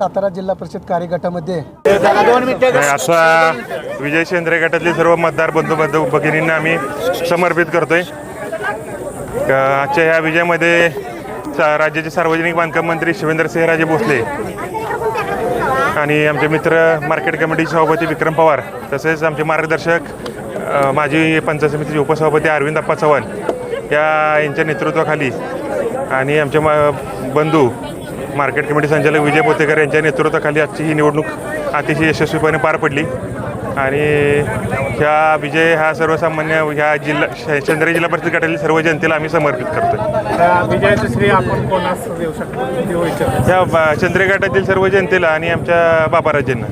सातारा जिल्हा परिषद कार्यगटामध्ये. असा विजय शेंद्रे गटातले सर्व मतदार बंधू बांधव भगिनींना आम्ही समर्पित करतोय. आजच्या ह्या विजयामध्ये राज्याचे सार्वजनिक बांधकाम मंत्री शिवेंद्रसिंहराजे भोसले आणि आमचे मित्र मार्केट कमिटी सभापती विक्रम पवार तसेच आमचे मार्गदर्शक माजी पंचायत समितीचे उपसभापती अरविंद अप्पा चव्हाण या यांच्या नेतृत्वाखाली आणि आमचे बंधू मार्केट कमिटी संचालक विजय पोतेकर यांच्या नेतृत्वाखाली आजची ही निवडणूक अतिशय यशस्वीपणे पार पडली. आणि ह्या विजय हा सर्वसामान्य ह्या जिल्हा चंद्र जिल्हा परिषद गटातील सर्व जनतेला आम्ही समर्पित करतो त्या विजयाचं श्रेय आपण कोणास देऊ शकतो? देऊ इच्छितो. ह्या ब- चंद्रे गटातील सर्व जनतेला आणि आमच्या बाबाराजेंना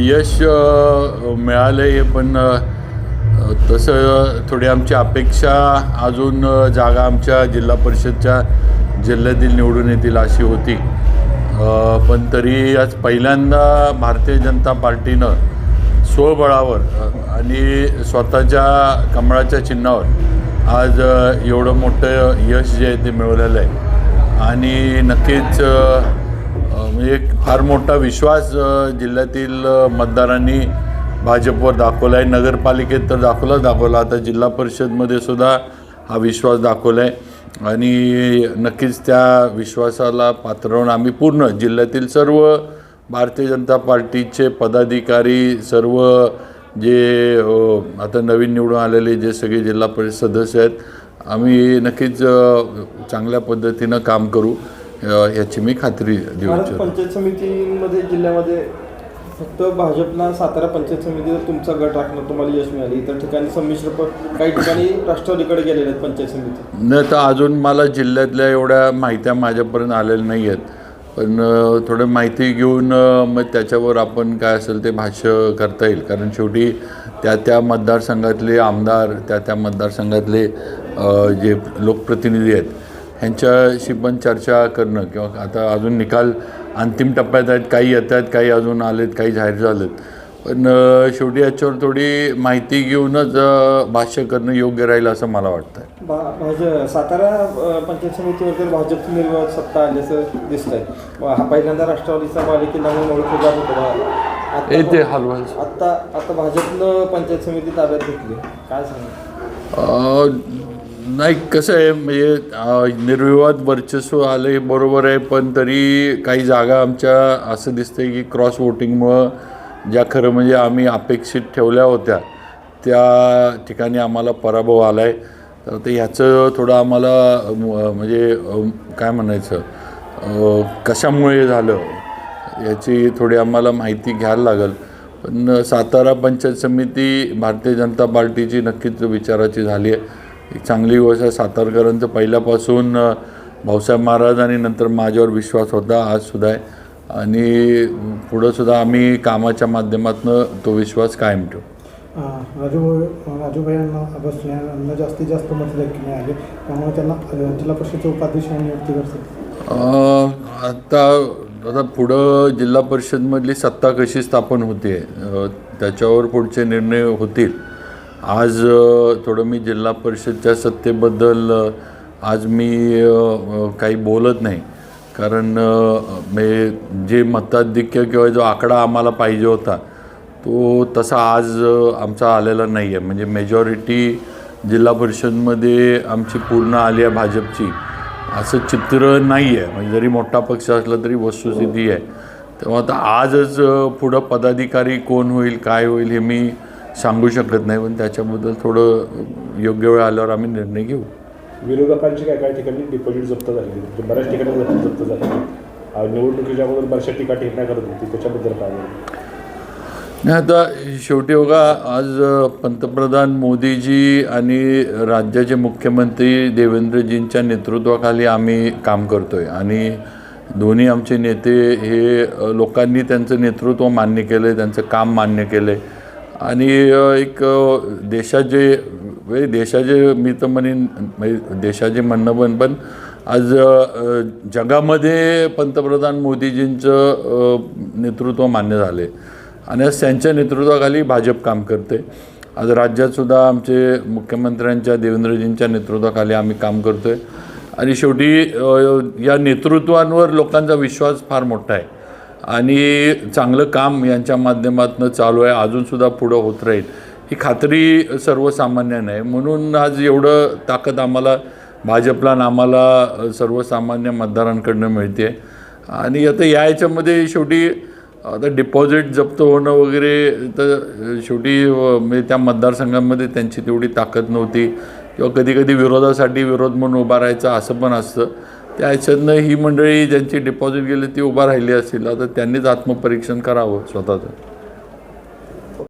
यश मिळालं आहे पण तसं थोडी आमची अपेक्षा अजून जागा आमच्या जिल्हा परिषदच्या जिल्ह्यातील निवडून येतील अशी होती. पण तरी आज पहिल्यांदा भारतीय जनता पार्टीनं स्वबळावर आणि स्वतःच्या कमळाच्या चिन्हावर आज एवढं मोठं यश जे आहे ते मिळवलेलं आहे. आणि नक्कीच म्हणजे एक फार मोठा विश्वास जिल्ह्यातील मतदारांनी भाजपवर दाखवला आहे. नगरपालिकेत तर दाखवलाच दाखवला. आता जिल्हा परिषदमध्ये सुद्धा हा विश्वास दाखवला आहे. आणि नक्कीच त्या विश्वासाला पात्र राहून आम्ही पूर्ण जिल्ह्यातील सर्व भारतीय जनता पार्टीचे पदाधिकारी सर्व जे आता नवीन निवडून आलेले जे सगळे जिल्हा परिषद सदस्य आहेत आम्ही नक्कीच चांगल्या पद्धतीनं काम करू. याची मी खात्री देऊ भारत इच्छितो. पंचायत समितीमध्ये जिल्ह्यामध्ये फक्त भाजपला सातारा पंचायत समितीवर तुमचा गट राखणं तुम्हाला यश मिळाले. इतर ठिकाणी संमिश्र प- काही ठिकाणी राष्ट्रवादीकडे गेलेले आहेत पंचायत समिती. न तर अजून मला जिल्ह्यातल्या एवढ्या माहित्या माझ्यापर्यंत आलेल्या नाही आहेत. पण अ, थोडं माहिती घेऊन अ, मग त्याच्यावर आपण काय असेल ते भाष्य करता येईल. कारण शेवटी त्या त्या मतदारसंघातले आमदार त्या त्या मतदारसंघातले अ, जे लोकप्रतिनिधी आहेत ह्यांच्याशी पण चर्चा करणं किंवा आता अजून निकाल अंतिम टप्प्यात आहेत काही येत आहेत काही अजून आलेत काही जाहीर झालेत. पण शेवटी याच्यावर थोडी माहिती घेऊनच भाष्य करणं योग्य राहील असं मला वाटतं भाजप सातारा पंचायत समितीवर तर भाजपची निर्विवाद सत्ता आल्याचं दिसत आहे हा पहिल्यांदा राष्ट्रवादीचा बालेकिल्ला म्हणून ओळखलं जात होतं. ए ते आता हलवा आता आता भाजपनं पंचायत समिती ताब्यात घेतली. काय सांगा नाही कसं आहे म्हणजे निर्विवाद वर्चस्व आलं हे बरोबर आहे पण तरी काही जागा आमच्या असं दिसतंय की क्रॉस वोटिंगमुळं ज्या खरं म्हणजे आम्ही अपेक्षित ठेवल्या होत्या त्या ठिकाणी आम्हाला पराभव आला आहे तर ते ह्याचं थोडं आम्हाला म्हणजे काय म्हणायचं कशामुळे झालं याची थोडी आम्हाला माहिती घ्यायला लागेल. पण सातारा पंचायत समिती भारतीय जनता पार्टीची नक्कीच विचाराची झाली आहे. एक चांगली गोष्ट आहे. सातारकरांचं पहिल्यापासून भाऊसाहेब महाराज आणि नंतर माझ्यावर विश्वास होता आजसुद्धा आहे. आणि पुढंसुद्धा आम्ही कामाच्या माध्यमातून तो विश्वास कायम ठेवू. राजू राजूभाई यांना बस यांना जास्तीत जास्त मत देखील मिळाले. त्यामुळे त्यांना जिल्हा परिषदेचे उपाध्यक्ष नियुक्ती आता आता पुढं जिल्हा परिषदमधली सत्ता कशी स्थापन होते त्याच्यावर पुढचे निर्णय होतील. आज थोडं मी जिल्हा परिषदच्या सत्तेबद्दल आज मी काही बोलत नाही. कारण मे जे मताधिक्य किंवा जो आकडा आम्हाला पाहिजे होता तो तसा आज आमचा आलेला नाही आहे म्हणजे मेजॉरिटी जिल्हा परिषदमध्ये आमची पूर्ण आली आहे भाजपची. असं चित्र नाही आहे म्हणजे जरी मोठा पक्ष असला तरी वस्तुस्थिती आहे. तेव्हा आता आजच पुढं पदाधिकारी कोण होईल काय होईल हे मी सांगू शकत नाही पण त्याच्याबद्दल थोडं योग्य वेळ आल्यावर आम्ही निर्णय घेऊ. विरोधकांची काय काय ठिकाणी डिपॉझिट जप्त झाली. म्हणजे बऱ्याच ठिकाणी जप्त झाली. निवडणुकीच्या अगोदर बऱ्याचशा टीका टिप्पण्या करत होती. त्याच्याबद्दल काय? नाही आता शेवटी बघा आज पंतप्रधान मोदीजी आणि राज्याचे मुख्यमंत्री देवेंद्रजींच्या नेतृत्वाखाली आम्ही काम करतो आहे आणि दोन्ही आमचे नेते हे लोकांनी त्यांचं नेतृत्व मान्य केलं आहे त्यांचं काम मान्य केलं आहे आणि एक देशाचे म्हणजे देशाचे मी तर म्हणेन म्हणजे देशाचे म्हणणं पण पण आज जगामध्ये पंतप्रधान मोदीजींचं नेतृत्व मान्य झाले आणि आज त्यांच्या नेतृत्वाखाली भाजप काम करते आज राज्यातसुद्धा आमचे मुख्यमंत्र्यांच्या देवेंद्रजींच्या नेतृत्वाखाली आम्ही काम करतो आहे आणि शेवटी या नेतृत्वांवर लोकांचा विश्वास फार मोठा आहे. आणि चांगलं काम यांच्या माध्यमातून चालू आहे. अजूनसुद्धा पुढं होत राहील. ही खात्री सर्वसामान्यांना आहे म्हणून आज एवढं ताकद आम्हाला भाजपला आणि आम्हाला सर्वसामान्य मतदारांकडनं मिळते. आणि आता या याच्यामध्ये शेवटी आता डिपॉझिट जप्त होणं वगैरे तर शेवटी म्हणजे त्या मतदारसंघामध्ये त्यांची तेवढी ताकद नव्हती. किंवा कधी कधी विरोधासाठी विरोध म्हणून उभा राहायचं असं पण असतं. त्या ही मंडळी ज्यांची डिपॉझिट गेली ती उभा राहिली असेल आता त्यांनीच आत्मपरीक्षण करावं स्वतःचं.